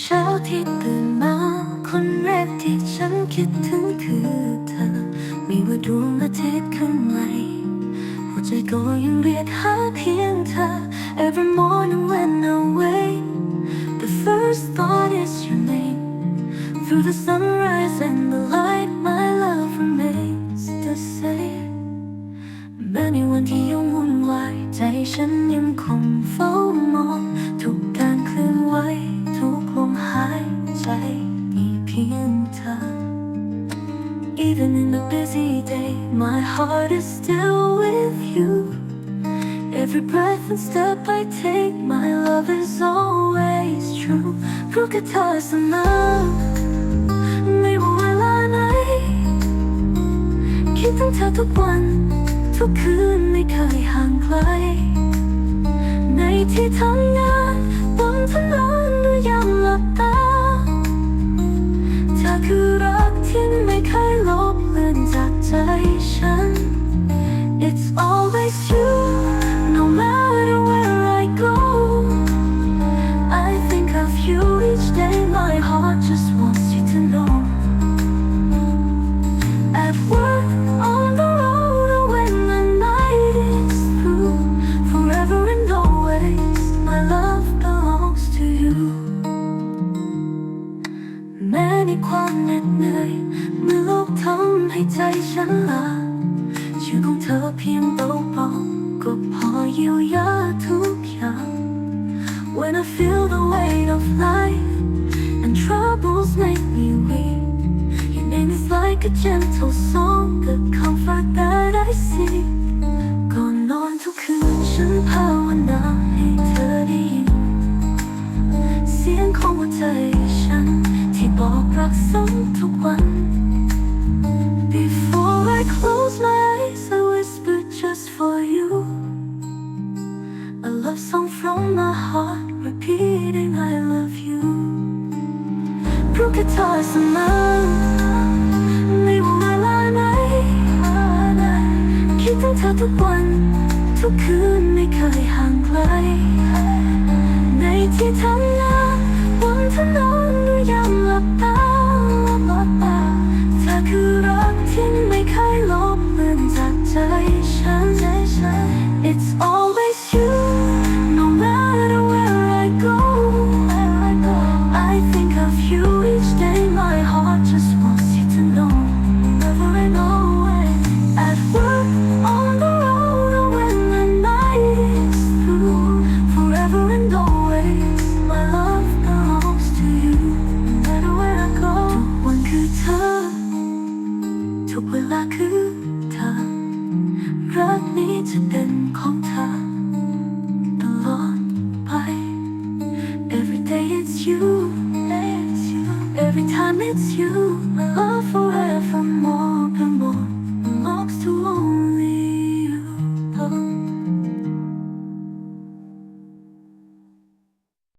เช้าที่ตื่นมาคนแรกที่ฉันคิดถึงคือเธอไม่ว่าดวงอาทิตย์ขึ้นไหมหัวใจก็ยังเรียกหาเพียงเธอ Every morning when I wake The first thought is your name Through the sunrise and the light My love remains the same แม้ในวันที่ยังวุ่นวายใจฉันยังคงเฝ้ามองทุกการเคลื่อนไหว Even in the busy day, my heart is still with you. Every breath and step I take, my love is always true. เพราะแค่เธอเสมอไม่ว่าเวลาไหนคิดถึงเธอทุกวันทุกคืนไม่เคยห่างไกลในที่ทำงาน When I feel the weight of life and troubles make me weak Your name is like a gentle song, the comfort that I sing ของหัวใจฉันที่บอกรักซ้ำทุกวัน Before I close my eyes I whisper just for you A love song from my heart repeating I love you เพราะแค่เธอเสมอคิดถึงเธอทุกวันทุกคืนไม่เคยห่างไกลจะเป็นของเธอตลอดไป Every day it's you Every time it's you Love forever, more and more